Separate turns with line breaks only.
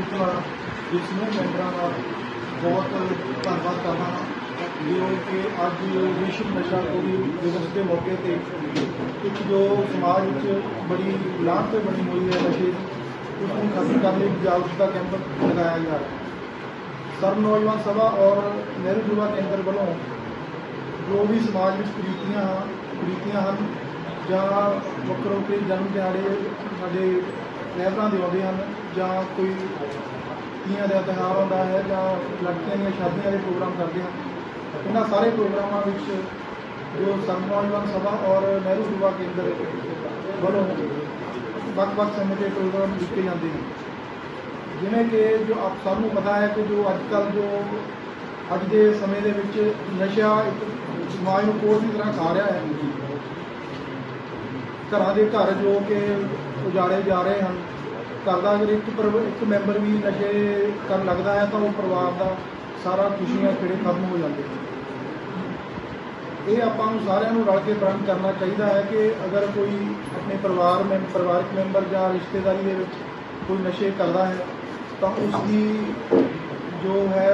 ਕਪੂਰਥਲਾ ਦੇ ਸਮੂਹ ਮੈਂਬਰਾਂ ਦਾ ਬਹੁਤ ਧੰਨਵਾਦ ਕਰਦਾ ਹਾਂ ਜੋ ਕਿ ਅੱਜ ਵਿਸ਼ਵ ਨਸ਼ਾ ਵਿਰੋਧੀ ਦਿਵਸ ਦੇ ਮੌਕੇ ਤੇ ਇੱਕ ਜੋ ਸਮਾਜ ਵਿੱਚ ਬੜੀ ਲਾਹਨਤ ਬਣੀ ਹੋਈ ਹੈ ਨਸ਼ੇ ਉਸ ਨੂੰ ਖਤਮ ਕਰਨ ਲਈ ਜਾਗਰੂਕਤਾ ਕੈਂਪ ਲਗਾਇਆ ਜਾ ਰਿਹਾ ਹੈ। ਨੌਜਵਾਨ ਸਭਾ ਔਰ ਨਹਿਰੂ ਯੁਵਾ ਕੇਂਦਰ ਵੱਲੋਂ ਜੋ ਵੀ ਸਮਾਜ ਵਿੱਚ ਕੁਰੀਤੀਆਂ ਕੁਰੀਤੀਆਂ ਹਨ ਜਾਂ ਵੱਖਰੇ ਵੱਖਰੇ ਜਨਮ ਦਿਹਾੜੇ ਸਾਡੇ ਰਹਿਬਰਾਂ ਦੇ ਆਉਂਦੇ ਹਨ ਜਾਂ ਕੋਈ ਤੀਆਂ ਦਾ ਤਿਉਹਾਰ ਆਉਂਦਾ ਹੈ ਜਾਂ ਲੜਕੀਆਂ ਦੀਆਂ ਸ਼ਾਦੀਆਂ ਦੇ ਪ੍ਰੋਗਰਾਮ ਕਰਦੇ ਹਨ। ਇਹਨਾਂ ਸਾਰੇ ਪ੍ਰੋਗਰਾਮਾਂ ਵਿੱਚ ਜੋ ਸਰਵ ਨੌਜਵਾਨ ਸਭਾ ਔਰ ਨਹਿਰੂ ਯੁਵਾ ਕੇਂਦਰ ਵੱਲੋਂ ਵੱਖ-ਵੱਖ ਸਮੇਂ ਦੇ ਪ੍ਰੋਗਰਾਮ ਕੀਤੇ ਜਾਂਦੇ ਹਨ। ਜਿਵੇਂ ਕਿ ਜੋ ਆਪ ਸਭ ਨੂੰ ਪਤਾ ਹੈ ਕਿ ਜੋ ਅੱਜ ਕੱਲ੍ਹ ਜੋ ਅੱਜ ਦੇ ਸਮੇਂ ਦੇ ਵਿੱਚ ਨਸ਼ਾ ਇੱਕ ਸਮਾਜ ਨੂੰ ਕੋਈ ਦੀ ਤਰ੍ਹਾਂ ਖਾ ਰਿਹਾ ਹੈ। ਘਰਾਂ ਦੇ ਘਰ ਜੋ ਕਿ ਉਜਾੜੇ ਜਾ ਰਹੇ ਹਨ। ਘਰ ਦਾ ਅਗਰ ਇੱਕ ਪਰਿਵ- ਇੱਕ ਮੈਂਬਰ ਵੀ ਨਸ਼ੇ ਕਰਨ ਲੱਗਦਾ ਹੈ, ਤਾਂ ਉਹ ਪਰਿਵਾਰ ਦਾ ਸਾਰਾ ਖੁਸ਼ੀਆਂ ਖੇੜੇ ਖਤਮ ਹੋ ਜਾਂਦੇ ਇਹ ਆਪਾਂ ਨੂੰ ਸਾਰਿਆਂ ਨੂੰ ਰਲ ਕੇ ਪ੍ਰਣ ਕਰਨਾ ਚਾਹੀਦਾ ਹੈ ਕਿ ਅਗਰ ਕੋਈ ਆਪਣੇ ਪਰਿਵਾਰ ਮੈਂ, ਪਰਿਵਾਰਕ ਮੈਂਬਰ ਜਾਂ ਰਿਸ਼ਤੇਦਾਰੀ ਦੇ ਵਿੱਚ ਕੋਈ ਨਸ਼ੇ ਕਰਦਾ ਹੈ, ਤਾਂ ਉਸ ਦੀ ਜੋ ਹੈ